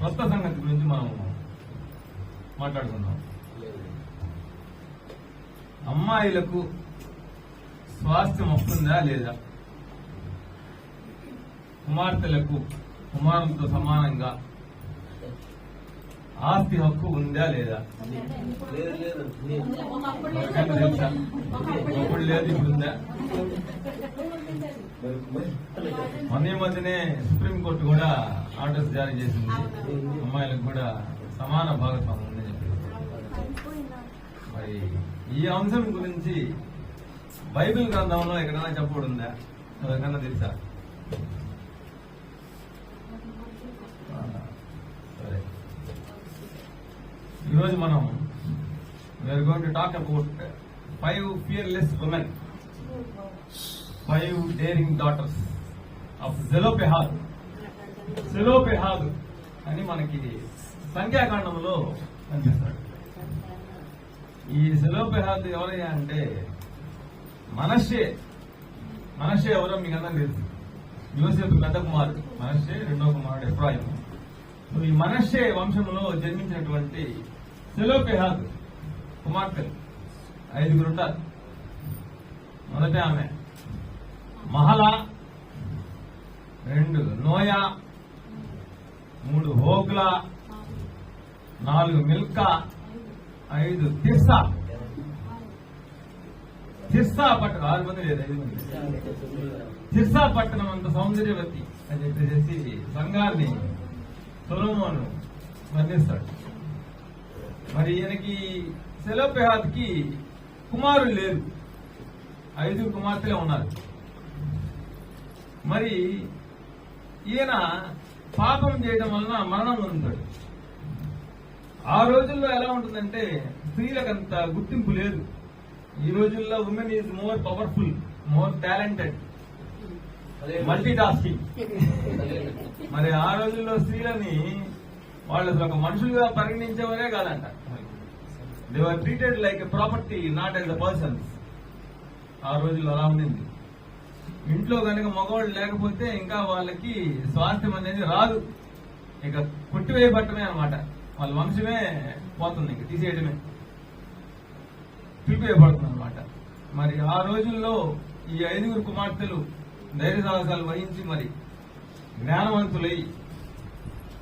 కొత్త సంగతి గురించి మనం మాట్లాడుకుందాం. అమ్మాయిలకు స్వాస్థ్యం వస్తుందా లేదా? కుమార్తెలకు కుమారులతో సమానంగా ఆస్తి హక్కు ఉందా లేదా? ఒకప్పుడు లేదు, తెలుసా ఇప్పుడు ఉందా? మొన్న మధ్యనే సుప్రీంకోర్టు కూడా ఆర్డర్స్ జారీ చేసింది. అమ్మాయిలకు కూడా సమాన భాగస్వామ్యం ఉందని చెప్పి మరి ఈ అంశం గురించి బైబిల్ గ్రంథంలో ఎక్కడైనా చెప్పబడిందా ఎవరికైనా తెలుసా ఆ, సరే ఈరోజు మనం we're going to talk about five fearless women five daring daughters of జెలోపెహాద్ జెలోపెహాద్ అని మనకి సంఖ్యాకాండంలో కనిపిస్తాడు. ఈ జెలోపెహాద్ ఎవరయ్యా అంటే మనషే మనషే ఎవరో మీకు అందరం తెలుసు. యోసేపు పెద్ద కుమారుడు. మనషే రెండో కుమారుడు ఎఫ్రాయిం ఈ మనషే వంశంలో జన్మించినటువంటి సెలోపెహాద్ కుమార్తెలు ఐదుగురు ఉంటారు. మొదట ఆమె. మహల రెండు నోయా మూడు హోగ్లా నాలుగు మిల్కా ఐదు తిస్సా. తిస్సా పట్టణం ఆరు మంది లేదు ఐదు మంది. తిస్సా పట్టణం అంత సౌందర్యవతి అని చెప్పేసి సంఘాన్ని సొలోమోను వర్ణిస్తాడు. మరి ఈయనకి సెలోపెహాద్కి కుమారులు లేరు ఐదుగురు కుమార్తెలే ఉన్నారు. మరి ఈయన పాపం చేయడం వలన మరణం పొందుతాడు. ఆ రోజుల్లో ఎలా ఉంటుందంటే స్త్రీలకంత గుర్తింపు లేదు. ఈ రోజుల్లో women is more powerful more. Talented multitasking మరి ఆ రోజుల్లో స్త్రీలని వాళ్ళు అసలు ఒక మనుషులుగా పరిగణించేవారే కాదంట. They were treated like a property not as a persons ఆ రోజుల్లో అలా ఉండింది. ఇంట్లో కనుక మగవాళ్ళు లేకపోతే ఇంకా వాళ్ళకి స్వాస్థ్యం అనేది రాదు. ఇక కొట్టివేయబట్టమే అనమాట వాళ్ళ వంశమే పోతుంది ఇక తీసేయడమే. పిలిపివేయబడుతుంది అనమాట మరి ఆ రోజుల్లో ఈ ఐదుగురు కుమార్తెలు ధైర్య సాహసాలు వహించి మరి జ్ఞానవంతులై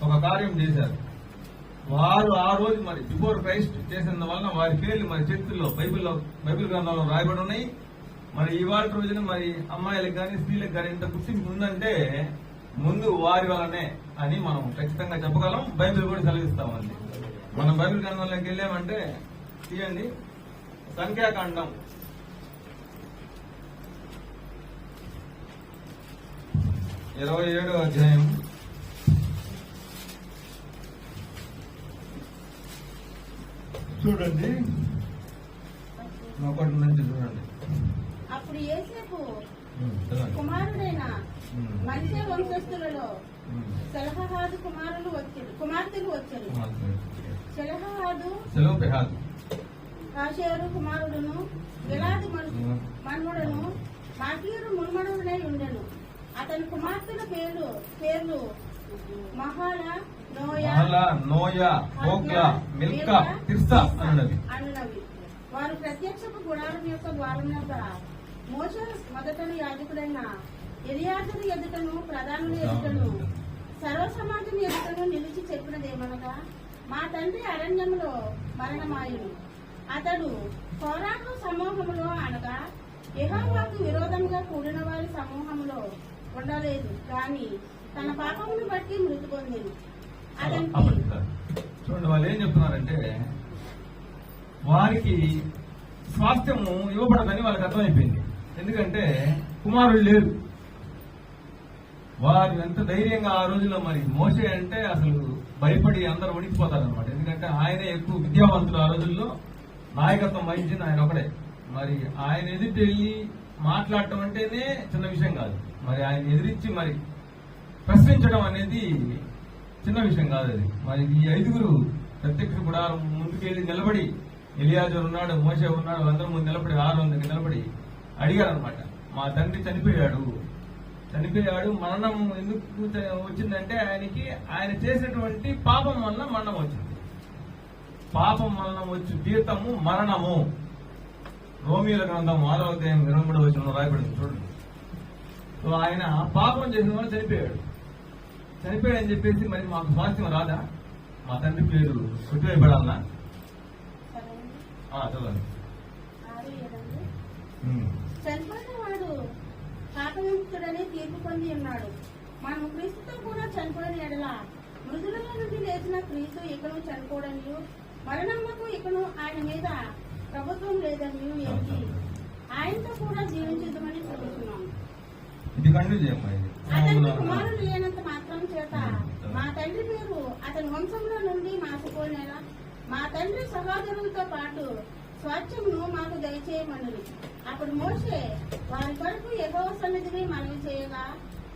ఒక కార్యం చేశారు. వారు ఆ రోజు మరి బిఫోర్ క్రైస్ట్ చేసిన వలన వారి పేర్లు మరి చరిత్రలో బైబిల్లో బైబిల్ గ్రంథంలో రాయబడి ఉన్నాయి. మరి ఇవాళ రోజున మరి అమ్మాయిలకు కానీ స్త్రీలకు కానీ ఇంత గుర్తింపు ఉందంటే ముందు వారి వలనే అని మనం ఖచ్చితంగా చెప్పగలం. బైబిల్ కూడా సెలవిస్తామండి. మనం బైబిల్ గ్రంథంలోకి వెళ్ళామంటే తీయండి. సంఖ్యాకాండం. ఇరవై ఏడో అధ్యాయం. చూడండి. ఒకటి నుంచి చూడండి. అప్పుడు ఏసేపు. కుమారుడైన మనిషే వంశస్థులలో. సెలహాదు కుమారులు వచ్చారు. కుమార్తెలు వచ్చారు. సెలహాదు పెహాదు కాషేరు కుమారుడును మను- మన్ముడును మాకీరు మున్మడునై ఉండెను. అతని కుమార్తెల పేర్లు పేర్లు Mahlah Mahlah Noah Hoglah Milcah Tirzah అన్నది. అన్నవి వారు ప్రత్యక్షపు గుడారం యొక్క ద్వారం యొక్క మోస మొదటను యాజకుడైన ఎలియాజరు ఎదుటను ప్రధానుల ఎదుటను సర్వ సమాజం ఎదుటను నిలిచి చెప్పినదేమనగా మా తండ్రి అరణ్యములో మరణమాయుడు. అతడు కోరాకు సమూహములో అనగా యెహోవాకు విరోధంగా కూడిన వారి సమూహంలో ఉండలేదు కానీ తన పాపమును బట్టి మృతి పొందింది. చూడండి వాళ్ళు ఏం చెప్తున్నారంటే వారికి స్వాస్థ్యము ఇవ్వబడదని వాళ్ళకి అర్థమైపోయింది. ఎందుకంటే కుమారుడు లేరు వారు ఎంత ధైర్యంగా ఆ రోజుల్లో మరి మోసే అంటే అసలు భయపడి అందరూ వణికిపోతారు ఎందుకంటే ఆయనే ఎక్కువ విద్యావంతుడు ఆ రోజుల్లో. నాయకత్వం వహించింది ఆయన ఒకడే. మరి ఆయన ఎదుటి వెళ్ళి మాట్లాడటం అంటేనే చిన్న విషయం కాదు. మరి ఆయన ఎదిరించి మరి ప్రశ్నించడం అనేది చిన్న విషయం కాదు అది. మరి ఈ ఐదుగురు ప్రత్యక్ష గుడారం ముందుకెళ్ళి నిలబడి ఎలియాజర్ ఉన్నాడు మోసే ఉన్నాడు అందరూ ముందు నిలబడి ఆరు దగ్గర నిలబడి అడిగారు అనమాట మా తండ్రి చనిపోయాడు. చనిపోయాడు మరణం ఎందుకు వచ్చిందంటే ఆయనకి ఆయన చేసినటువంటి పాపం వలన మరణం వచ్చింది. పాపం వలన వచ్చి జీతము మరణము. రోమియోల గ్రంథం ఆరవ అధ్యాయం ఇరవై మూడు వచ్చిన రాయబడింది. చూడండి. సో ఆయన పాపం చేసిన వల్ల చనిపోయాడు. చనిపోయాడని చెప్పేసి మరి మాకు స్వాస్థ్యం రాదా? మా తండ్రి పేరు. ఆ, చదవండి. పాపముక్తుడని తీర్పు పొంది ఉన్నాడు. మనం క్రీస్తుతో కూడా చనిపోయిన ఎడల నుండి లేచిన క్రీస్తు ఇకను చనిపోడని మరణమ్మకు ఇకను ఆయన మీద ప్రభుత్వం లేదని ఆయనతో కూడా జీవించదమని చెబుతున్నాం ఇది కంటిన్యూ చేయమ్మా ఇది. అతనికి కుమారుడు లేనంత మాత్రం చేత మా తండ్రి పేరు అతని వంశంలో నుండి మాసిపోయినలా మా తండ్రి సహోదరులతో పాటు స్వాచ్ఛమును మాకు దయచేయమనుడు అప్పుడు మోషే వారి కొరకు ఎగవ సన్నిధిని మనవి చేయగా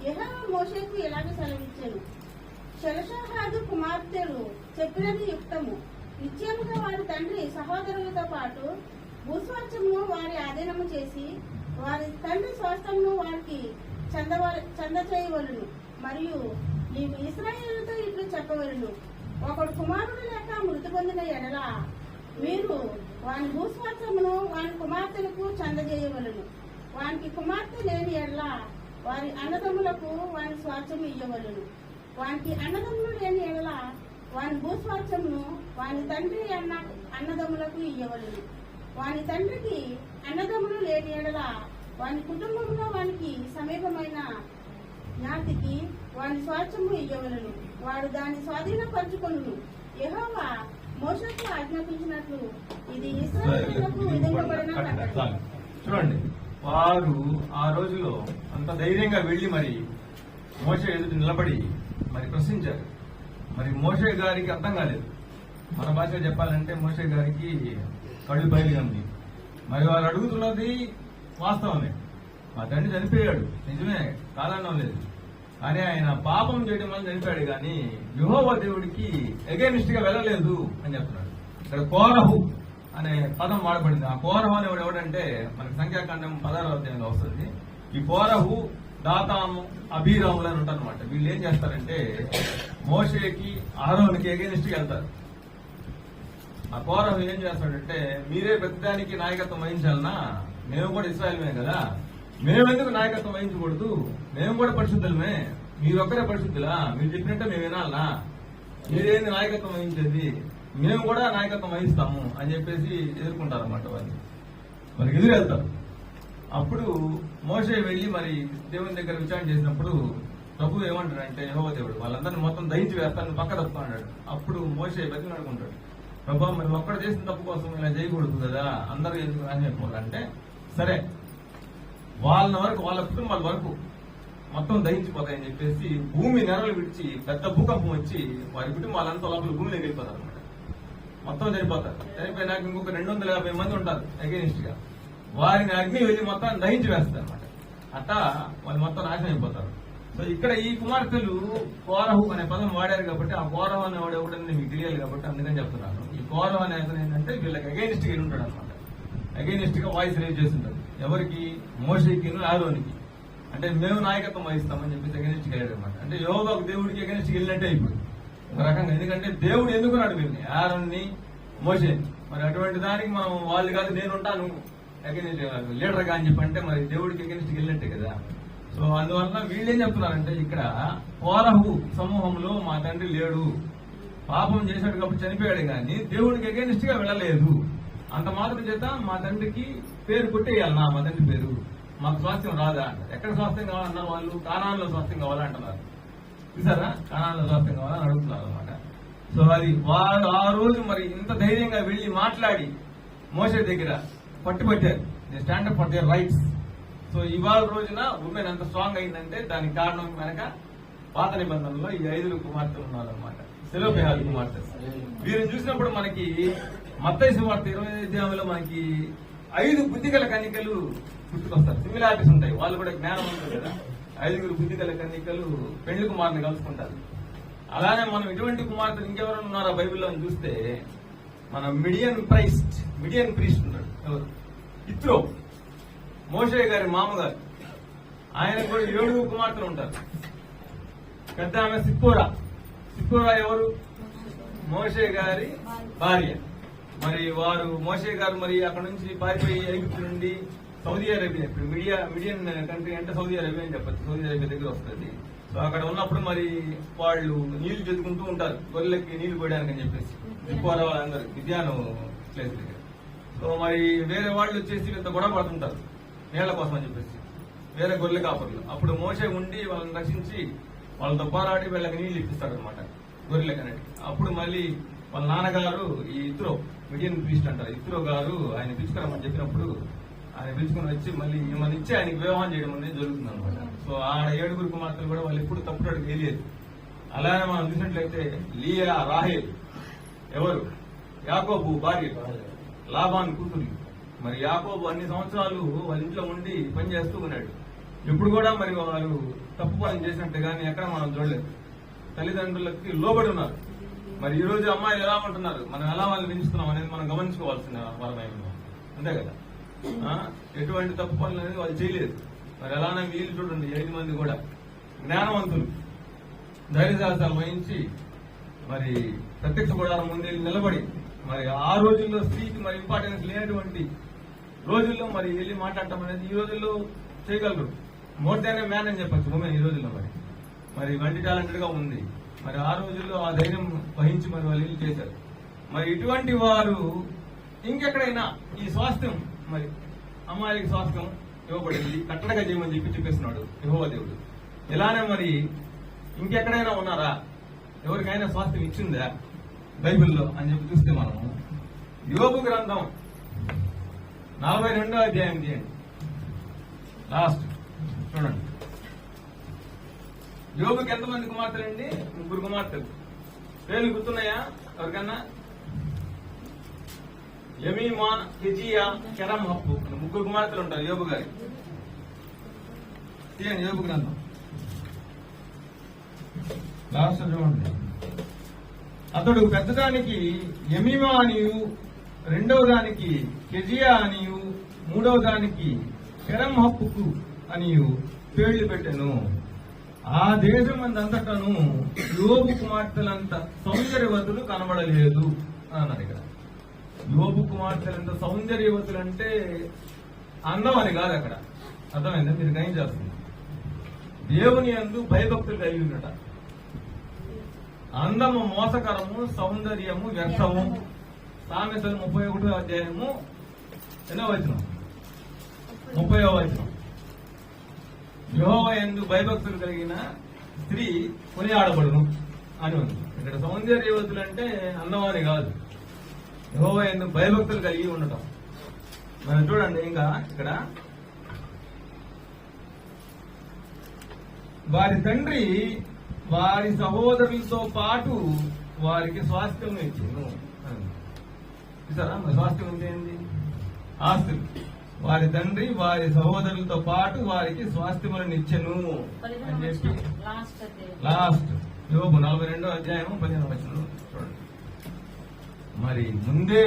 యెహోవా మోషేకు ఇలాగ సెలవిచ్చాను శలషహాదు కుమార్తెలు చెప్పినది యుక్తము. నిత్యముగా వారి తండ్రి సహోదరులతో పాటు భూస్వాచ్యమును వారి ఆధీనము చేసి వారి తండ్రి స్వాస్థ్యమును వారికి చందవ చెంద చేయవలను మరియు నీవు ఇస్రాయేలుతో ఇట్లు చెప్పవలను. ఒకడు కుమారుడు లేక మృతి పొందిన ఎడల మీరు వాని భూస్వాస్థ్యమును వాని కుమార్తెలకు చందజేయవలను. వానికి కుమార్తె లేని ఎడల వారి అన్నదమ్ములకు వాని స్వాస్థ్యము ఇయ్యవలను. వానికి అన్నదమ్ములు లేని ఎడల వాని భూస్వాస్థ్యమును వాని తండ్రి అన్న అన్నదమ్ములకు ఇయ్యవలను. వాని తండ్రికి అన్నదమ్ములు లేని ఎడల వాని కుటుంబంలో వానికి సమీపమైన జ్ఞాతికి వాని స్వాస్థ్యము ఇయ్యవలను. వాడు దాన్ని స్వాధీనపరచుకొను యెహోవా మోసకు ఆజ్ఞాపించినట్లు ఇది విధింపబడిన. చూడండి వారు ఆ రోజులో అంత ధైర్యంగా వెళ్ళి మరి మోస ఎదుటి నిలబడి మరి ప్రశ్నించారు. మరి మోషే గారికి అర్థం కాలేదు. మన భాషలో చెప్పాలంటే మోషే గారికి కళ్ళు బయలుగా ఉంది. మరి వారు అడుగుతున్నది వాస్తవమే మా తండ్రి చనిపోయాడు. నిజమే కాదనడం లేదు. కానీ ఆయన పాపం చేయడం వల్ల చనిపోయాడు కానీ యుహోవ దేవుడికి ఎగైనిస్ట్గా వెళ్ళలేదు అని చెప్తున్నాడు. ఇక్కడ కోరహు అనే పదం వాడబడింది. ఆ కోరహు అనేవాడు ఎవడంటే మనకి సంఖ్యాకాండం పదహారవ అధ్యాయంలో వస్తుంది. ఈ కోరహు దాతాము అభిరాములు అని ఉంటారనమాట వీళ్ళు ఏం చేస్తారంటే మోషేకి ఆరోనికి ఎగైనిస్ట్గా వెళ్తారు. ఆ కోరహు ఏం చేస్తాడంటే మీరే పెద్దదానికి నాయకత్వం వహించాలన్నా మేము కూడా ఇస్రాయల్మే కదా? మేమెందుకు నాయకత్వం వహించకూడదు? మేము కూడా పరిశుద్ధులమే. మీరొక్కరే పరిశుద్ధులా? మీరు చెప్పినట్టే మేము వినాలనా? మీరేంది నాయకత్వం వహించేది? మేము కూడా నాయకత్వం వహిస్తాము అని చెప్పేసి ఎదుర్కొంటారు అన్నమాట వాళ్ళు. మరి ఎదురు వెళ్తారు అప్పుడు మోసే వెళ్ళి మరి దేవుని దగ్గర విచారణ చేసినప్పుడు ప్రభు ఏమంటాడంటే యహోవ దేవుడు వాళ్ళందరినీ మొత్తం దహించి వేస్తాను పక్క తప్పుకున్నాడు అప్పుడు మోసే బతిలాడుకుంటాడు ప్రభా మరి ఒక్కడ చేసిన తప్పు కోసం ఇలా చేయకూడదు కదా? అందరూ ఎందుకు అని చెప్పాలంటే సరే. వాళ్ళ వరకు వాళ్ళ కుటుంబాల వరకు మొత్తం దహించిపోతాయని చెప్పేసి భూమి నెరలు విడిచి పెద్ద భూకంపం వచ్చి వారి కుటుంబాలంతా లోపల భూమి వెళ్ళిపోతారు అనమాట మొత్తం చనిపోతారు. చనిపోయినాక ఇంకొక రెండు వందల యాభై మంది ఉంటారు అగేనిస్ట్గా. వారిని అగ్ని వెళ్ళి మొత్తం దహించి వేస్తారు అనమాట అట్టా వాళ్ళు మొత్తం నాశనం అయిపోతారు. సో ఇక్కడ ఈ కుమార్తెలు కోరహు అనే పదం వాడారు కాబట్టి ఆ కోరహు అనేవాడు ఎవడని మీకు తెలియాలి కాబట్టి అందుకని చెప్తున్నాను. ఈ కోరహు అనే అతను ఏంటంటే వీళ్ళకి అగేనిస్ట్గా ఉంటాడు అనమాట అగేనిస్ట్గా వాయిస్ రేజ్ చేసింటారు ఎవరికి? మోషకి ఆరోనికి అంటే మేము నాయకత్వం వహిస్తామని చెప్పి అగేనిస్ట్గా అనమాట అంటే యోగా దేవుడికి అగేనిస్ట్ వెళ్ళినట్టే ఇప్పుడు ఒక రకంగా. ఎందుకంటే దేవుడు ఎందుకున్నాడు వీళ్ళని? ఆరోన్ని మోసేని మరి అటువంటి దానికి మనం వాళ్ళు కాదు నేను ఉంటాను. లీడర్గా అని చెప్పంటే మరి దేవుడికి అగేనిస్ట్ వెళ్ళినట్టే కదా. సో అందువల్ల వీళ్ళు ఏం చెప్తున్నారంటే ఇక్కడ కోరహు సమూహంలో మా తండ్రి లేడు. పాపం చేశాడు కాబట్టి చనిపోయాడు కానీ దేవుడికి అగేనిస్ట్గా వెళ్ళలేదు. అంత మాత్రం చేత మా తండ్రికి పేరు కొట్టేయాలన్నా మా తండ్రి పేరు. మాకు స్వాస్థ్యం రాదా ఎక్కడ స్వాస్థ్యం కావాలన్నారు వాళ్ళు? కానాల్లో స్వాస్థ్యం కావాలంటున్నారు. చూసారా? కానాల్లో స్వాస్థ్యం కావాలని అడుగుతున్నారు అనమాట సో అది వారు ఆ రోజు మరి ఇంత ధైర్యంగా వెళ్ళి మాట్లాడి మోసే దగ్గర పట్టుబట్టారు. They stand up for their rights. So ఇవాళ రోజున ఉమెన్ ఎంత స్ట్రాంగ్ అయిందంటే దానికి కారణం కనుక పాత నిబంధనలో ఈ ఐదుగురు కుమార్తెలు ఉన్నారనమాట సెలోపిహాల్ కుమార్తె. వీరిని చూసినప్పుడు మనకి మత్తయి సువార్త ఇరవై అధ్యాయంలో మనకి ఐదు బుద్ధిగల కన్నికలు గుర్తుకొస్తారు. సిమిలారిటీస్ ఉంటాయి. వాళ్ళు కూడా జ్ఞానం ఉంటుంది కదా. ఐదుగురు బుద్ధిగల కన్నికలు పెళ్ళి కుమార్ని కలుసుకుంటారు. అలానే మనం ఇటువంటి కుమార్తెలు ఇంకెవరైనా ఉన్నారా బైబిల్లో చూస్తే మన మిడియన్ ప్రైస్ట్ మిడియన్ ప్రీస్ట్ ఉన్నాడు. ఎవరు? ఇత్రో. మోషే గారి మామగారు. ఆయన కూడా ఏడుగురు కుమార్తెలు ఉంటారు. పెద్ద ఆమె సిప్పోరా. సిప్పురా ఎవరు? మోషే గారి భార్య. మరి వారు మోషే గారు మరి అక్కడ నుంచి పారిపోయి ఐగుప్తు నుండి సౌదీ అరేబియా ఇప్పుడు మీడియా మీడియన్ కంట్రీ అంటే సౌదీ అరేబియా అని చెప్పచ్చు. సౌదీ అరేబియా దగ్గర వస్తుంది. సో అక్కడ ఉన్నప్పుడు మరి వాళ్ళు నీళ్ళు చెదుకుంటూ ఉంటారు. గొర్రెలకి నీళ్ళు పోయడానికి అని చెప్పేసి. ఎక్కువ వాళ్ళందరూ విద్యాను ప్లేస్ దగ్గర. సో మరి వేరే వాళ్ళు వచ్చేసి ఇంత గొడవ పడుతుంటారు. నీళ్ళ కోసం అని చెప్పేసి. వేరే గొర్రెల కాపర్లు. అప్పుడు మోసే ఉండి వాళ్ళని రక్షించి వాళ్ళతో పోరాడి వీళ్ళకి నీళ్ళు ఇప్పిస్తాడు అనమాట గొర్రెలకి అప్పుడు మళ్ళీ వాళ్ళ నాన్నగారు ఈ ఇత్రో మిడియన్ ప్రీస్ట్ అంటారు. ఇత్రో గారు ఆయన పిలుచుకురమ్మని చెప్పినప్పుడు ఆయన పిలుచుకుని వచ్చి మళ్ళీ మిమ్మల్ని ఇచ్చి ఆయనకి వివాహం చేయడం అనేది జరుగుతుంది అనమాట సో ఆడ ఏడుగురు కుమార్తెలు కూడా వాళ్ళు ఎప్పుడు తప్పుడు తెలియదు అలానే మనం చూసినట్లయితే లియా రాహేల్ ఎవరు? యాకోబు భార్య లాభాన్ కూతురు. మరి యాకోబు అన్ని సంవత్సరాలు వాళ్ళ ఇంట్లో ఉండి పని చేస్తూ ఉన్నాడు. ఇప్పుడు కూడా మరి వాళ్ళు తప్పు పని చేసినట్టు కానీ ఎక్కడ మనం చూడలేదు. తల్లిదండ్రులకి లోబడి ఉన్నారు. మరి ఈ రోజు అమ్మాయిలు ఎలా ఉంటున్నారు? మనం ఎలా వాళ్ళని పెంచుతున్నాం అనేది మనం గమనించుకోవాల్సిన వారమై అంతే కదా? ఎటువంటి తప్పు పనులు అనేది వాళ్ళు చేయలేదు. మరి ఎలానే వీళ్ళు చూడండి ఐదు మంది కూడా. జ్ఞానవంతులు. ధైర్యశాస్త్రాలు వహించి మరి ప్రత్యక్ష గుడారం ముందు నిలబడి మరి ఆ రోజుల్లో స్త్రీకి మరి ఇంపార్టెన్స్ లేనటువంటి రోజుల్లో మరి వెళ్ళి మాట్లాడటం అనేది ఈ రోజుల్లో చేయగలరు. మోర్ దాన్ మ్యాన్ అని చెప్పచ్చు ఉమెన్ ఈ రోజుల్లో మరి. మరి వంటి టాలెంటెడ్గా ఉంది. మరి ఆ రోజుల్లో ఆ ధైర్యం వహించి మరి వాళ్ళు చేశారు. మరి ఇటువంటి వారు ఇంకెక్కడైనా ఈ స్వాస్థ్యం మరి అమ్మాయిలకి స్వాస్థ్యం ఇవ్వబడింది కట్టడగా చేయమని చెప్పి చెప్పేస్తున్నాడు యెహోవా దేవుడు. ఇలానే మరి ఇంకెక్కడైనా ఉన్నారా? ఎవరికైనా స్వాస్థ్యం ఇచ్చిందా బైబిల్లో అని చెప్పి చూస్తే మనము. యోగు గ్రంథం నలభై రెండో అధ్యాయం చేయండి. లాస్ట్ చూడండి. యోగుకి ఎంతమంది కుమార్తెలు అండి ముగ్గురు కుమార్తెలు. పేర్లు గుర్తున్నాయా? ఎవరికన్నా? యమీమా కిజియా కెరం హప్పు ముగ్గురు కుమార్తెలు ఉంటారు యోగు గారి. తీయండి యోగు గ్రంథం. లాస్ట్ చూడండి. అతడు పెద్దదానికి యమీమా అనియు రెండవ దానికి కెజియా అనియు మూడవ దానికి కెరం హప్పుకు అని పేర్లు పెట్టాను. ఆ దేశం అంతటను యోబు కుమార్తెలంత సౌందర్యవతులు కనబడలేదు అని అన్నాడు ఇక్కడ. యోబు కుమార్తెలంత సౌందర్యవతులు అంటే అందం అని కాదు అక్కడ. అర్థమైందా? మీరు గ్రహించాల్సింది చేస్తుంది దేవుని అందు భయభక్తులు కలిగి ఉన్నట అందము మోసకరము సౌందర్యము వ్యర్థము. సామెతలు ముప్పై ఒకటో అధ్యాయము ఎన్నో వచనం? ముప్పై వచనం. యహోవ ఎందు భయభక్తులు కలిగిన స్త్రీ కొనియాడబడును అని ఉంది. ఇక్కడ సౌందర్యవతులు అంటే అన్నవారి కాదు. యహోవ ఎందు భయభక్తులు కలిగి ఉండటం. మనం చూడండి ఇంకా ఇక్కడ. వారి తండ్రి వారి సహోదరులతో పాటు వారికి స్వాస్థ్యం ఇచ్చింది చూసారా? స్వాస్థ్యం అంటే ఏంది? ఆస్తులు. వారి తండ్రి వారి సహోదరులతో పాటు వారికి స్వాస్థ్యములను ఇచ్చెను. అని చెప్పి లాస్ట్ యోబు నలభై రెండో అధ్యాయం పదిహేను వచనం. చూడండి. మరి ముందే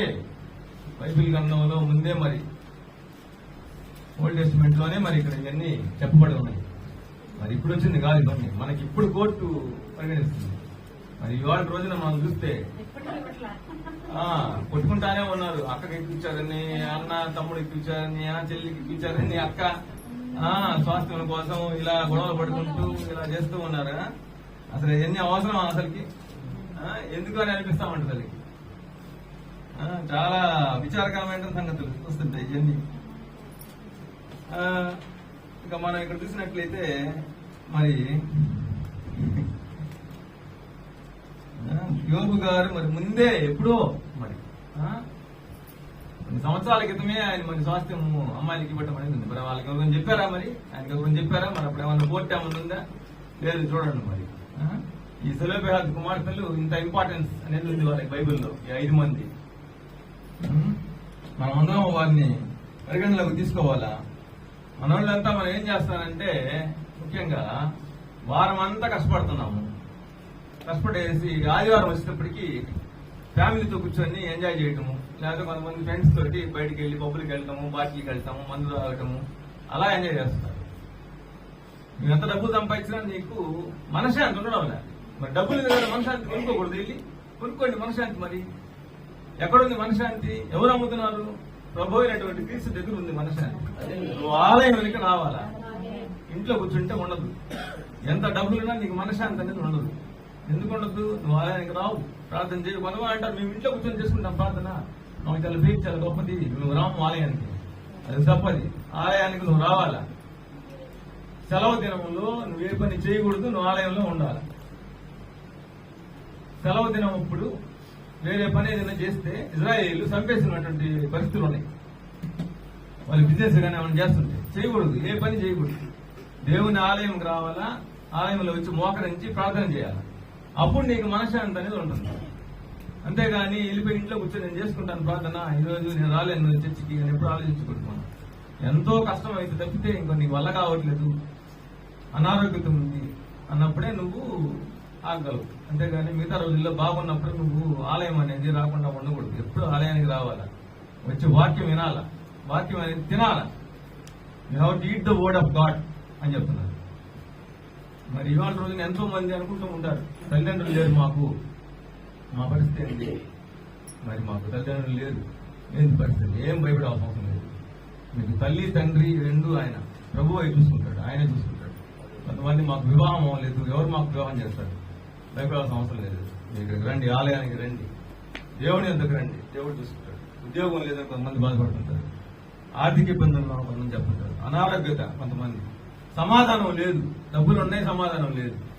బైబిల్ గ్రంథంలో ముందే మరి ఓల్డ్ టెస్టిమెంట్లోనే మరి ఇక్కడ ఇవన్నీ చెప్పబడి ఉన్నాయి. మరి ఇప్పుడు వచ్చింది కాదు ఇవన్నీ మనకి ఇప్పుడు కోర్టు పరిగణిస్తుంది. మరి ఇవాళ రోజున మనం చూస్తే కొట్టుకుంటానే ఉన్నారు. అక్కకి ఇప్పించారని అన్న తమ్ముడు ఇప్పించారని చెల్లికి ఇప్పించారని అక్క స్వాస్థ్యం కోసం ఇలా గొడవలు పడుకుంటూ ఇలా చేస్తూ ఉన్నారు. అసలు ఎన్ని అవసరం అసలుకి? ఎందుకు అని అనిపిస్తా ఉంటుంది చాలా విచారకరమైన సంగతులు వస్తుంటాయి ఇవన్నీ. ఇంకా మనం ఇక్కడ చూసినట్లయితే మరి ఆ, యోబు గారు మరి ముందే ఎప్పుడో మరి కొన్ని సంవత్సరాల క్రితమే ఆయన మరి స్వాస్థ్యం అమ్మాయిలకి ఇవ్వటం అనేది ఉంది. మరి వాళ్ళకి ఎవరైనా చెప్పారా మరి? ఆయనకి ఎవరైనా చెప్పారా? మరి అప్పుడు ఏమన్నా పోర్ట్ ఏమన్నా ఉందా? లేదు చూడండి మరి. ఈ సులభేహాద్ కుమార్తెలు ఇంత ఇంపార్టెన్స్ అనేది ఉంది వాళ్ళకి బైబిల్లో ఈ ఐదు మంది. మనం అందరం వారిని పరిగణలోకి తీసుకోవాలా? మన వాళ్ళంతా మనం ఏం చేస్తానంటే ముఖ్యంగా వారం అంతా కష్టపడుతున్నాము. కష్టపడేసి ఆదివారం వచ్చినప్పటికీ ఫ్యామిలీతో కూర్చొని ఎంజాయ్ చేయటము లేకపోతే కొంతమంది ఫ్రెండ్స్ తోటి బయటికి వెళ్ళి పబ్బులకి వెళ్తాము పార్టీకి వెళ్తాము మందు తాగటము అలా ఎంజాయ్ చేస్తారు. నువ్వు ఎంత డబ్బులు సంపాదించినా నీకు మనశ్శాంతి ఉండడం లే. మరి డబ్బులు కదా మనశ్శాంతి కొనుక్కోకూడదు వెళ్ళి. కొనుక్కోండి మనశ్శాంతి మరి. ఎక్కడుంది మనశ్శాంతి? ఎవరు అమ్ముతున్నారు? ప్రభు అయినటువంటి క్రీస్తు దగ్గర ఉంది మనశ్శాంతి. నువ్వు ఆలయం వెనుక రావాలా? ఇంట్లో కూర్చుంటే ఉండదు. ఎంత డబ్బులున్నా నీకు మనశ్శాంతి అనేది ఉండదు. ఎందుకు ఉండదు నువ్వు ఆలయానికి రావు. ప్రార్థన చేయ మనవా అంటారు మేము ఇంట్లో కూర్చొని చేసుకుంటాం ప్రార్థన. మాకు చాలా పేరు చాలా గొప్పది. నువ్వు రాము ఆలయానికి. అది తప్పది. ఆలయానికి నువ్వు రావాలా? సెలవు దినములో నువ్వు ఏ పని చేయకూడదు నువ్వు ఆలయంలో ఉండాలి? సెలవు దినం ఇప్పుడు వేరే పని ఏదైనా చేస్తే ఇజ్రాయేల్ చంపేసినటువంటి పరిస్థితులు ఉన్నాయి. వాళ్ళు బిజినెస్ కానీ ఏమైనా చేస్తుంటే చేయకూడదు. ఏ పని చేయకూడదు. దేవుని ఆలయంకి రావాలా? ఆలయంలో వచ్చి మోకరించి ప్రార్థన చేయాలి? అప్పుడు నీకు మనశ్శాంతి అనేది ఉంటుంది. అంతేగాని వెళ్ళిపోయి ఇంట్లో కూర్చొని నేను చేసుకుంటాను ప్రార్థన ఈ రోజు నేను రాలేను చర్చికి నేను ఎప్పుడు ఆలోచించుకుంటున్నాను ఎంతో కష్టం అయితే తప్పితే ఇంకో నీకు వల్ల కావట్లేదు. అనారోగ్యత ఉంది అన్నప్పుడే నువ్వు ఆగలవు అంతేగాని మిగతా రోజుల్లో బాగున్నప్పుడు నువ్వు ఆలయం అనేది రాకుండా ఉండకూడదు. ఎప్పుడు ఆలయానికి రావాలా? వచ్చి వాక్యం వినాలా? వాక్యం అనేది తినాలా? You have to eat the word of God అని చెప్తున్నారు. మరి ఇవాళ రోజున ఎంతో మంది అనుకుంటూ ఉంటారు. తల్లిదండ్రులు లేరు మాకు. మా పరిస్థితి ఏంటి? మరి మాకు తల్లిదండ్రులు లేరు. ఏంటి పరిస్థితి? ఏం భయపడే అవసరం లేదు. మీకు తల్లి తండ్రి రెండు ఆయన. ప్రభు అయి చూసుకుంటాడు ఆయనే చూసుకుంటాడు. కొంతమంది మాకు వివాహం అవ్వలేదు ఎవరు మాకు వివాహం చేస్తారు? భయపడాల్సిన అవసరం లేదు. మీరు రండి ఆలయానికి రండి. దేవుని ఎందుకు రండి. దేవుడు చూసుకుంటాడు. ఉద్యోగం లేదని కొంతమంది బాధపడుతుంటారు. ఆర్థిక ఇబ్బందులు కొంతమంది చెప్తుంటారు. అనారోగ్యత కొంతమంది. సమాధానం లేదు. డబ్బులు ఉన్నాయి సమాధానం లేదు.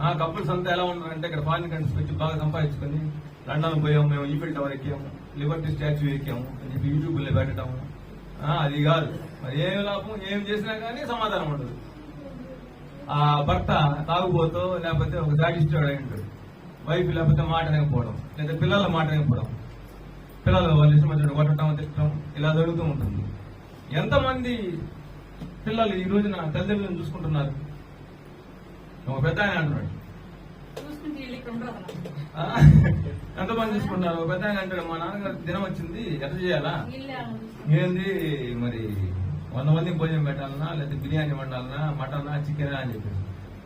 నా కప్పుల్స్ అంతా ఎలా ఉన్నారంటే ఇక్కడ ఫారిన్ కంట్రీస్ వచ్చి బాగా సంపాదించుకొని లండన్ పోయాము మేము ఈఫిల్ టవర్ ఎక్కాము లిబర్టీ స్టాచ్యూ ఎక్కాము అని చెప్పి యూట్యూబ్లో అది కాదు. మరి ఏమి లాభం ఏం చేసినా కానీ సమాధానం ఉండదు. ఆ భర్త తాగుబోతో లేకపోతే ఒక జాగిస్తాడు అయి ఉంటాడు. వైఫ్ లేకపోతే మాట వినకపోవడం లేదా పిల్లల మాట వినకపోవడం. పిల్లలు వాళ్ళ ఇష్టం వచ్చినట్టు కొట్టడం తిట్టడం ఇలా జరుగుతూ ఉంటుంది. ఎంతమంది పిల్లలు ఈ రోజున తల్లిదండ్రులను చూసుకుంటున్నారు? ఒక పెద్ద ఆయన అంటున్నాడు? ఎంతమంది చూసుకుంటున్నారు? ఒక పెద్ద ఆయన అంటాడు మా నాన్నగారు దినం వచ్చింది ఎట్లా చేయాలా? చూసుకుంటారు. ఏంది మరి వంద మందికి భోజనం పెట్టాలన్నా లేదా బిర్యానీ వండాలన్నా మటనా చికెన్ అని చెప్పి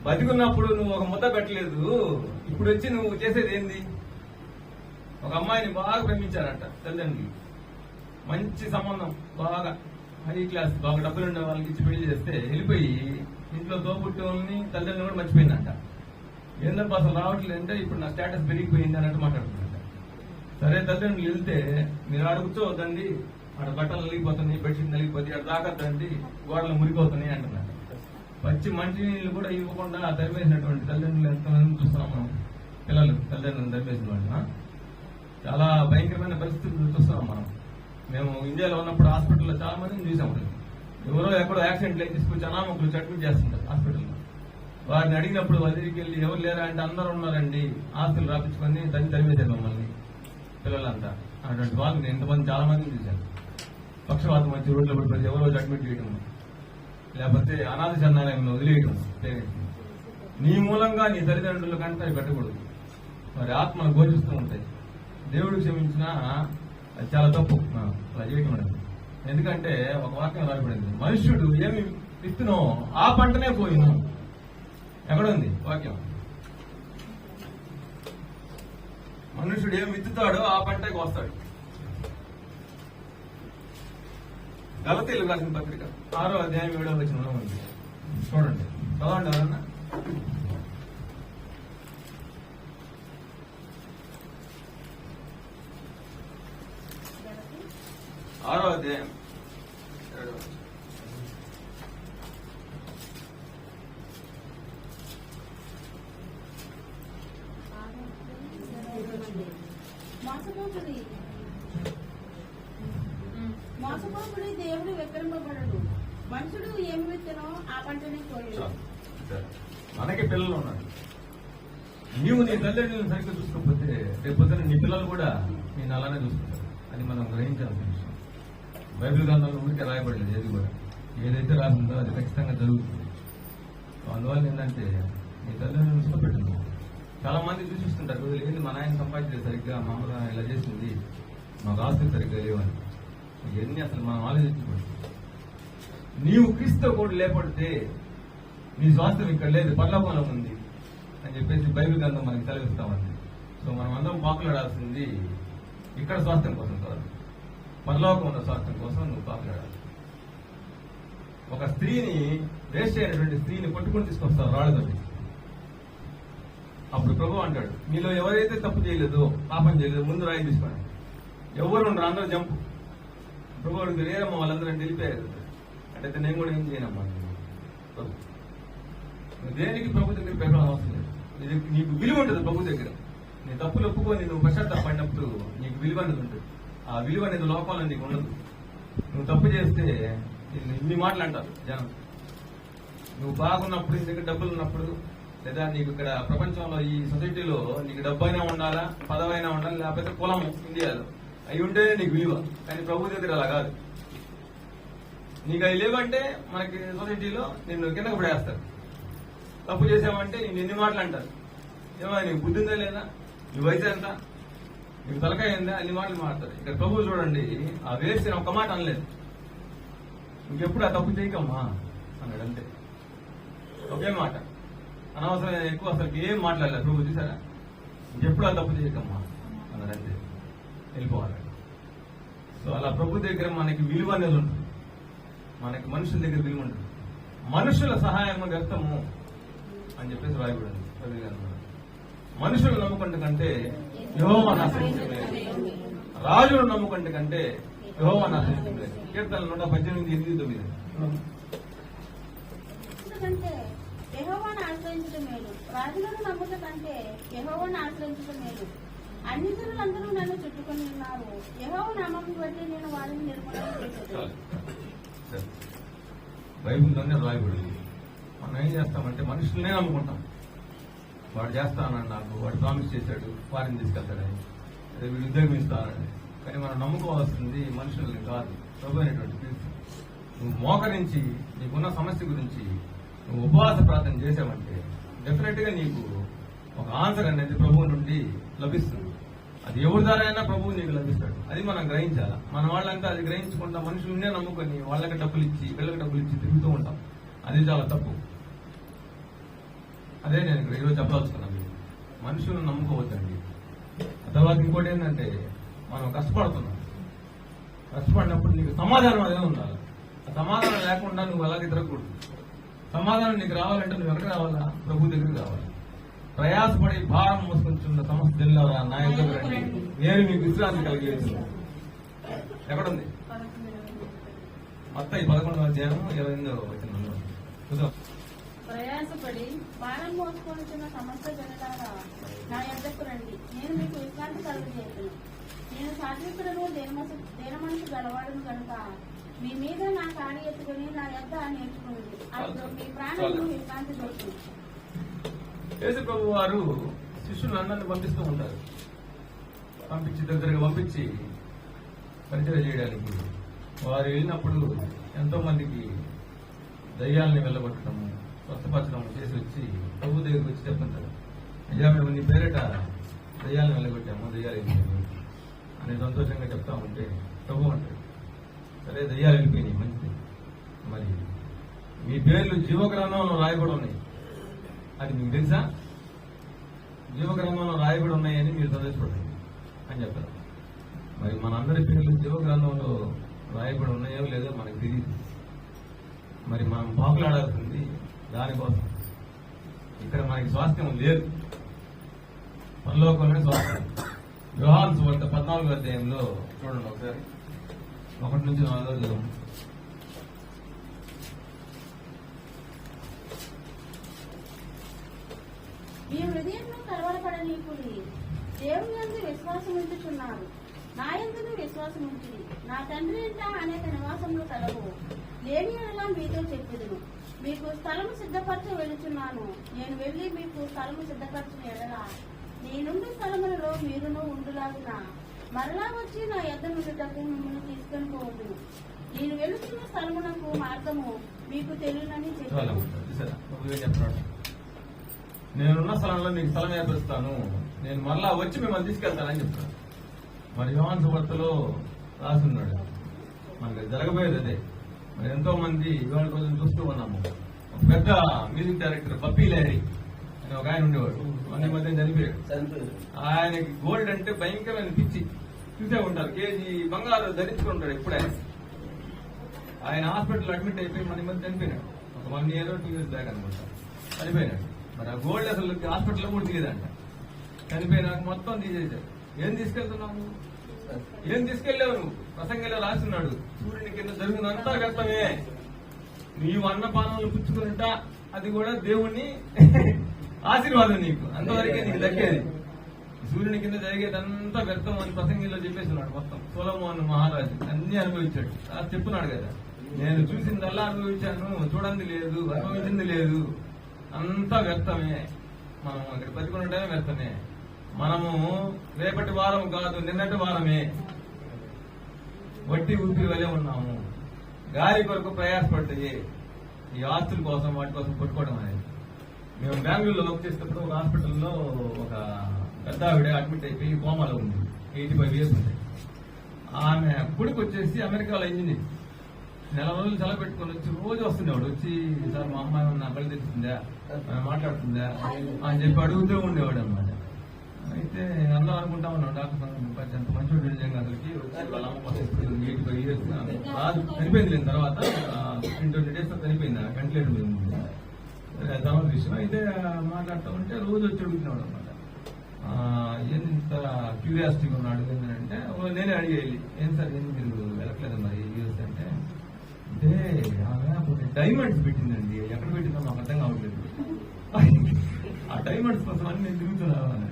బతికున్నప్పుడు నువ్వు ఒక ముద్ద పెట్టలేదు. ఇప్పుడు వచ్చి నువ్వు చేసేది ఏంది? ఒక అమ్మాయిని బాగా ప్రేమించారంట తల్లిదండ్రులు. మంచి సంబంధం బాగా హై క్లాస్ బాగా డబ్బులు ఉండే వాళ్ళకి ఇచ్చి పెళ్ళి చేస్తే వెళ్ళిపోయి ఇంట్లో తోబుట్టు వాళ్ళని తల్లిదండ్రులు కూడా మర్చిపోయిందంట. ఏందప్ప అసలు రావట్లేదు అంటే ఇప్పుడు నా స్టేటస్ పెరిగిపోయింది అన్నట్టు మాట్లాడుతుందంట సరే తల్లిదండ్రులు వెళ్తే మీరు ఆడ అక్కడ ఆడ బట్టలు నలిగిపోతున్నాయి బెడ్షీట్ నలిగిపోతాయి అక్కడ తాకద్దండి గోడలు మురిగిపోతున్నాయి అంటున్నారు. వచ్చి మంచి నీళ్ళు కూడా ఇవ్వకుండా తరిమేసినటువంటి తల్లిదండ్రులు ఎంతమంది చూస్తున్నాం మనం? పిల్లలు తల్లిదండ్రులను తరిమేసిన వాళ్ళు చాలా భయంకరమైన పరిస్థితులు చూస్తున్నాం మనం. మేము ఇండియాలో ఉన్నప్పుడు హాస్పిటల్లో చాలా మందిని చూసాం. ఎవరో ఎక్కడో యాక్సిడెంట్ అయితే తీసుకొచ్చి అనామకులు అడ్మిట్ చేస్తుంటారు హాస్పిటల్లో. వారిని అడిగినప్పుడు వదిలికి వెళ్ళి ఎవరు లేరా అంటే అందరూ ఉన్నారండి ఆస్తులు రాపించుకొని తల్లి తరిమేశారు మమ్మల్ని పిల్లలంతా. అటువంటి వాళ్ళు నేను ఎంతమంది చాలా మందిని చూశాను పక్షవాతం వచ్చి రోడ్లో పడిపోతే ఎవరో అడ్మిట్ చేయడం లేకపోతే అనాథ చందాలయంలో వదిలేయడం పేరెంట్స్ నీ మూలంగా నీ తల్లిదండ్రుల కంటే అవి పెట్టకూడదు. మరి ఆత్మను గోచిస్తూ ఉంటాయి. దేవుడు క్షమించినా అది చాలా తప్పు. అలా చేయటం అనేది ఎందుకంటే ఒక వాక్యం రాయబడింది. మనుష్యుడు ఏమి విత్తునో ఆ పంటనే పోయిను. ఎక్కడుంది వాక్యం? మనుషుడు ఏం విత్తుతాడో ఆ పంటకి వస్తాడు. గలతీలు రాసిన పత్రిక ఆరో అధ్యాయం ఏడో వచ్చిన ఉంది. చూడండి. చదవండి ఎవరన్నా ఆరో అధ్యాయం ఏడో వచనం. మోసపోకుడి ఉమ్. మోసపోకుడి దేవుడు విక్రమింపబడడు మనుషుడు ఏమి విత్తనో ఆ పంటనే కోయడు చాలు. సరే. మనకి పిల్లలు ఉన్నారు నీవు నీ తల్లిదండ్రులను సరిగ్గా చూసుకోకపోతే రేపు పొద్దున నీ పిల్లలు కూడా నేను అలానే చూసుకుంటారు అది మనం గ్రహించాల్సిన విషయం బైబిల్ గ్రంథంలో ఊరికే రాయబడలేదు ఏది కూడా ఏదైతే రాసిందో అది ఖచ్చితంగా జరుగుతుంది సో అందువల్ల ఏంటంటే నీ తల్లిదండ్రులను చూపెట్టింది చాలా మంది చూసిస్తుంటారు "రోజులు ఏంది మా నాయన సంపాదించలేదు సరిగ్గా మా అమ్మ ఇలా చేసింది మాకు ఆస్తులు సరిగ్గా లేవని. ఇవన్నీ అసలు మనం ఆలోచించకూడదు. నీవు క్రీస్తు కూడా లేపడితే నీ స్వాస్థ్యం ఇక్కడ లేదు పరలోకంలో ఉంది అని చెప్పేసి బైబిల్ గ్రంథం మనకి సెలవిస్తా సో మనం అందరం పాకులాడాల్సింది ఇక్కడ స్వాస్థ్యం కోసం కాదు. పరలోకం ఉన్న స్వాస్థ్యం కోసం నువ్వు పాకులాడాలి. ఒక స్త్రీని వేస్ట్ అయినటువంటి స్త్రీని కొట్టుకుని తీసుకొస్తావు రాళ్ళతోటి. అప్పుడు ప్రభు అంటాడు మీలో ఎవరైతే తప్పు చేయలేదో పాపం చేయలేదో ముందు రాయి తీసుకోండి. ఎవరు ఉండరు అందరూ జంపు. ఇప్పుడు అడుగుతారు ఏరమ్మా వాళ్ళందరూ వెళ్ళిపోయారు అంటే నేను కూడా ఏం చేయనమ్మా? నువ్వు దేనికి ప్రభు దగ్గర పెరగడం అవసరం లేదు. ఇది నీకు విలువ ఉంటుంది ప్రభు దగ్గర. నీ తప్పులు ఒప్పుకొని నువ్వు పశ్చాత్తాపడినప్పుడు నీకు విలువ అనేది ఉంటుంది. ఆ విలువ అనేది లోపల నీకు ఉండదు. నువ్వు తప్పు చేస్తే ఇన్ని- ఇన్ని మాటలు అంటారు జనం. నువ్వు బాగున్నప్పుడు నీ దగ్గర డబ్బులు ఉన్నప్పుడు లేదా నీకు ఇక్కడ ప్రపంచంలో ఈ సొసైటీలో నీకు డబ్బు అయినా ఉండాలా పదవైనా ఉండాలి లేకపోతే కులము ఇండియాలో. అవి ఉంటేనే నీకు విలువ. కానీ ప్రభు దగ్గర అలా కాదు. నీకు అవి లేవంటే మనకి సొసైటీలో నిన్ను కిందకు పడేస్తారు. తప్పు చేసావంటే నేను ఎన్ని మాటలు అంటారు? ఏమో నీకు బుద్ధి ఉందా లేదా? నీ వయసు ఎంత? నీకు తలకాయ ఏందా అన్ని మాటలు మాట్లాడతారు. ఇక్కడ ప్రభు చూడండి ఆ వేసిన ఒక్క మాట అనలేదు. ఇంకెప్పుడు ఆ తప్పు చేయకమ్మా? అన్నాడు అంతే. ఒకే మాట. అనవసరం ఎక్కువ అసలు ఏం మాట్లాడలేదు. ప్రభు చూసారా? ఇంకెప్పుడు ఆ తప్పు చేయకమ్మా? అన్నాడు అంతే. వెళ్ళిపోవాలి. సో అలా ప్రభు దగ్గర మనకి విలువ అనేది ఉంటుంది. మనకి మనుషుల దగ్గర విలువ ఉంటుంది. మనుషుల సహాయం వ్యర్థము అని చెప్పేసి రాయకూడదు మనుషులు నమ్ముకుంటే కంటే యెహోవా రాజులు నమ్ముకుంటే కంటే యెహోవా ఆశ్రయించలేదు కీర్తన నూట పద్దెనిమిది ఎనిమిది తొమ్మిది. కంటే ఆశ్రయించడం మేలు. రాజులను నమ్ముట కంటే యెహోవాను ఆశ్రయించడం మేలు. అన్ని జనులందరూ నన్ను చుట్టుకొని ఉన్నారు. యెహోవ నామం బట్టి నేను వారిని నిర్మూలన సరే. బైబిల్లోనే రాయబడింది మనం ఏం చేస్తామంటే మనుషులనే నమ్ముకుంటాం. వాడు చేస్తానని నాకు వాడు ప్రామిస్ చేశాడు వారిని తీసుకెళ్తాడని. అదే వీడు ఉద్యోగం ఇస్తానని. కానీ మనం నమ్ముకోవాల్సింది మనుషుల్ని కాదు. ప్రభు అయినటువంటి క్రీస్తు. నువ్వు మోకరించి నీకున్న సమస్య గురించి నువ్వు ఉపవాస ప్రార్థన చేసావంటే డెఫినెట్గా నీకు ఒక ఆన్సర్ అనేది ప్రభువు నుండి లభిస్తుంది. అది ఎవరి ద్వారా అయినా ప్రభువు నీకు లభిస్తాడు. అది మనం గ్రహించాలి? మన వాళ్ళంతా అది గ్రహించకుండా మనుషులనే నమ్ముకొని వాళ్ళకి డబ్బులు ఇచ్చి వీళ్ళకి డబ్బులు ఇచ్చి తిరుగుతూ ఉంటాం. అది చాలా తప్పు. అదే నేను ఈరోజు చెప్పదలుచుకున్నాను మనుషులను నమ్ముకోవద్దండి. తర్వాత ఇంకోటి ఏంటంటే మనం కష్టపడుతున్నాం. కష్టపడినప్పుడు నీకు సమాధానం అదే ఉండాలి. ఆ సమాధానం లేకుండా నువ్వు అలాగే తిరగకూడదు. సమాధానం నీకు రావాలంటే నువ్వు ఎక్కడికి రావాలా? ప్రభు దగ్గరికి రావాలి. ప్రయాసపడి భారం మోసుకుంటున్న సమస్త జిల్లారా నా యొక్క రండి. నేను మీకు విశ్రాంతి కలిగేది ఎక్కడుంది? మొత్తం ఈ పదకొండవ అధ్యాయం ఇరవై ఎనిమిదవ చూద్దాం. ప్రయాసపడి భారం మోసుకొనిచున్న సమస్త జనలారా నా యొద్దకు రండి. నేను మీకు విశ్రాంతి కలుగజేతును నేను సాత్వికులను దేనమనసు గలవాడును కనుక మీ మీద నా కాడి ఎత్తుకుని నా నేర్చుకున్నది అప్పుడు మీ ప్రాణంలో విశ్రాంతి దొరుకుతుంది యేసు ప్రభు వారు శిష్యులు అందరిని పంపిస్తూ ఉంటారు. పంపించి దగ్గరగా పంపించి పరిచయం చేయడానికి. వారు వెళ్ళినప్పుడు ఎంతో మందికి దయ్యాలని వెళ్ళగొట్టడము స్వస్థపరచడం చేసి వచ్చి ప్రభు దగ్గరికి వచ్చి చెప్తుంటారు అయ్యా మేము నీ పేరిట దయ్యాలను వెళ్ళగొట్టాము దయ్యాలు వెళ్ళిపోయాము అని సంతోషంగా చెప్తా ఉంటే ప్రభు అంటాడు. సరే దయ్యాలు వెళ్ళిపోయినాయి మంచిది. మరి మీ పేర్లు జీవగ్రంథంలో రాయబడి ఉన్నాయి. అది మీకు తెలుసా? జీవగ్రంథంలో రాయబడి ఉన్నాయని మీరు సందేశపడండి అని చెప్తారు. మరి మనందరి పేర్లు జీవగ్రంథంలో రాయబడి ఉన్నాయో లేదో మనకు తెలియదు మరి మనం పాపులాడాల్సింది దానికోసం. ఇక్కడ మనకి స్వాస్థ్యం లేదు. పరలోకంలోనే స్వాస్థ్యం. యోహాన్ వంట పద్నాలుగో అధ్యాయంలో చూడండి ఒకసారి. ఒకటి నుంచి నాలుగో చదువు మీ హృదయంలో నీకుంది దేవుని యందు విశ్వాసం ఉంచుచున్నారు నా ఎందుకు విశ్వాసం ఉంచుడి. నా తండ్రి ఎంత అనేక నివాసంలో కలవు. లేని ఎడలా మీతో చెప్పెదను. మీకు స్థలము సిద్ధపరచ వెళుచున్నాను నేను వెళ్ళి మీకు స్థలము సిద్ధపరచిన ఎడలా. నేనుండి స్థలములలో మీరును ఉండులాగున. మరలా వచ్చి నా యొద్ద డబ్బు మిమ్మల్ని తీసుకొని పోవద్దు నేను వెళుతున్న స్థలమునకు మార్గము మీకు తెలియనని చెప్పాను నేనున్న స్థలంలో మీకు స్థలం ఏర్పరుస్తాను. నేను మరలా వచ్చి మిమ్మల్ని తీసుకెళ్తానని చెప్తాను మరి యోహాన్ సువార్తలో రాసి ఉన్నాడు మనకి జరగబోయేది అదే. మరి ఎంతో మంది ఇవాళ రోజున చూస్తూ ఉన్నాము. ఒక పెద్ద మ్యూజిక్ డైరెక్టర్ పప్పీ లేరీ అని ఒక ఆయన ఉండేవాడు. మన మధ్య చనిపోయాడు. ఆయనకి గోల్డ్ అంటే భయంకరమైన పిచ్చి. చూసే ఉంటారు. కేజీ బంగారు ధరించుకుంటాడు ఎప్పుడే ఆయన హాస్పిటల్ అడ్మిట్ అయిపోయి మన మధ్య చనిపోయినాడు. ఒక one year two years back అనమాట చనిపోయినాడు. మరి ఆ గోల్డ్ అసలు హాస్పిటల్లో కూడా తీయదంట. చనిపోయినాక మొత్తం తీసేశారు. ఏం తీసుకెళ్తున్నావు? ఏం తీసుకెళ్ళావు? నువ్వు ప్రసంగంలో రాస్తున్నాడు. సూర్యుని కింద జరుగునంతా వ్యర్థమే నీవు అన్నపానాలు పుచ్చుకున్నట అది కూడా దేవుణ్ణి ఆశీర్వాదం నీకు. అంతవరకే నీకు దక్కేది. సూర్యుని కింద జరిగేదంతా వ్యర్థం అని ప్రసంగిలో చెప్పేస్తున్నాడు మొత్తం. సోలమోహన్ మహారాజు అన్ని అనుభవించాడు. అది కదా. నేను చూసిందల్లా అనుభవించాను. చూడండి లేదు అనుభవించింది లేదు. అంతా వ్యర్థమే. మనం ఇక్కడ బతికున్నటమే వ్యర్థమే. మనము రేపటి వారం కాదు నిన్నటి వారమే. వట్టి ఊపిరి వలె ఉన్నాము. గాలి కొరకు ప్రయాసపడ్డాయి ఈ ఆస్తుల కోసం వాటి కోసం కొట్టుకోవడం అనేది. మేము బెంగళూరులో వర్క్ చేసేటప్పుడు ఒక హాస్పిటల్లో ఒక పెద్ద ఆవిడ అడ్మిట్ అయిపోయి కోమాలో ఉంది. ఎయిటీ ఫైవ్ ఇయర్స్ ఉంది. ఆమె కొడుకు వచ్చేసి అమెరికాలో ఇంజనీర్. నెల రోజులు సెలవు పెట్టుకుని వచ్చి రోజు వస్తుండేవాడు వచ్చి సార్ మా అమ్మాయి ఉన్న బలి తెచ్చిందా మాట్లాడుతుందా? అని చెప్పి అడుగుతూ ఉండేవాడు అనమాట అయితే అందరం అనుకుంటా ఉన్నాం డాక్టర్ ఎంత మంచి నిజంగా అసలుకి వచ్చి వాళ్ళ అమ్మ కోసం ఎయిటీ ఫైవ్ ఇయర్స్ చనిపోయింది లేని తర్వాత. ఫిఫ్టీన్ ట్వంటీ డేస్ చనిపోయింది వెంటిలేటర్ మీద. తర్వాత విషయం. అయితే మాట్లాడుతూ ఉంటే రోజు వచ్చి అడుగుతున్నాడు అనమాట ఏంది ఇంత క్యూరియాసిటీగా ఉన్నాడు? ఏంటంటే నేనే అడిగేయాలి. ఏం సార్ ఏం మీరు వెళ్ళట్లేదు మరి అంటే డైమండ్స్ పెట్టిందండి. ఎక్కడ పెట్టిందో మాకు అర్థం కావట్లేదు. ఆ డైమండ్స్ కోసం అన్ని నేను తిరుగుతున్నాను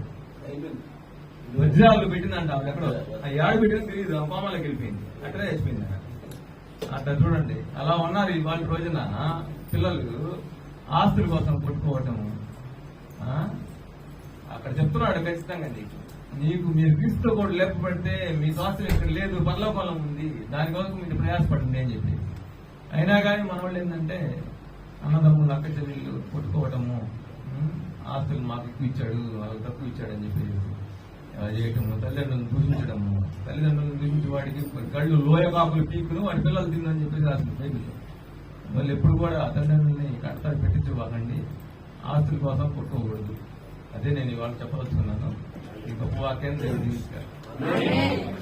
వజ్రాలు పెట్టిందంట ఆవిడ ఎక్కడో. ఆ ఏడు పెట్టిన తెలియదు ఆ కోమాలోకి వెళ్ళిపోయింది. అక్కడే చచ్చిపోయింది అట్లా చూడండి. అలా ఉన్నారు ఇవాళ రోజున పిల్లలు ఆస్తుల కోసం కొట్టుకోవటము అక్కడ చెప్తున్నాడు ఖచ్చితంగా నీకు. నీకు మీరు క్రీస్తు కూడా లేకపోతే మీ స్వాస్థ్యం ఇక్కడ లేదు. పరలోకంలో ఉంది. దానికోసం మీరు ప్రయాసపడండి అని చెప్పి. అయినా కానీ మన వాళ్ళు ఏంటంటే అన్నదమ్ములు అక్క చెల్లెళ్ళు కొట్టుకోవటము ఆస్తులు మాకు ఎక్కువ ఇచ్చాడు వాళ్ళకి తక్కువ ఇచ్చాడు అని చెప్పి చేయటము తల్లిదండ్రులను దూషించడము తల్లిదండ్రులను దూషించి వాడికి కళ్ళు లోయ కాకులు పీకులు వాడి పిల్లలు తిందని చెప్పేసి రాసింది బైబిల్లో వాళ్ళు ఎప్పుడు కూడా తల్లిదండ్రులని కడతారు పెట్టించుకోకండి ఆస్తుల కోసం కొట్టుకోకూడదు. అదే నేను ఇవాళ చెప్పదలుచుకున్నాను. ఈ గొప్ప వాక్యాన్ని దేవుడు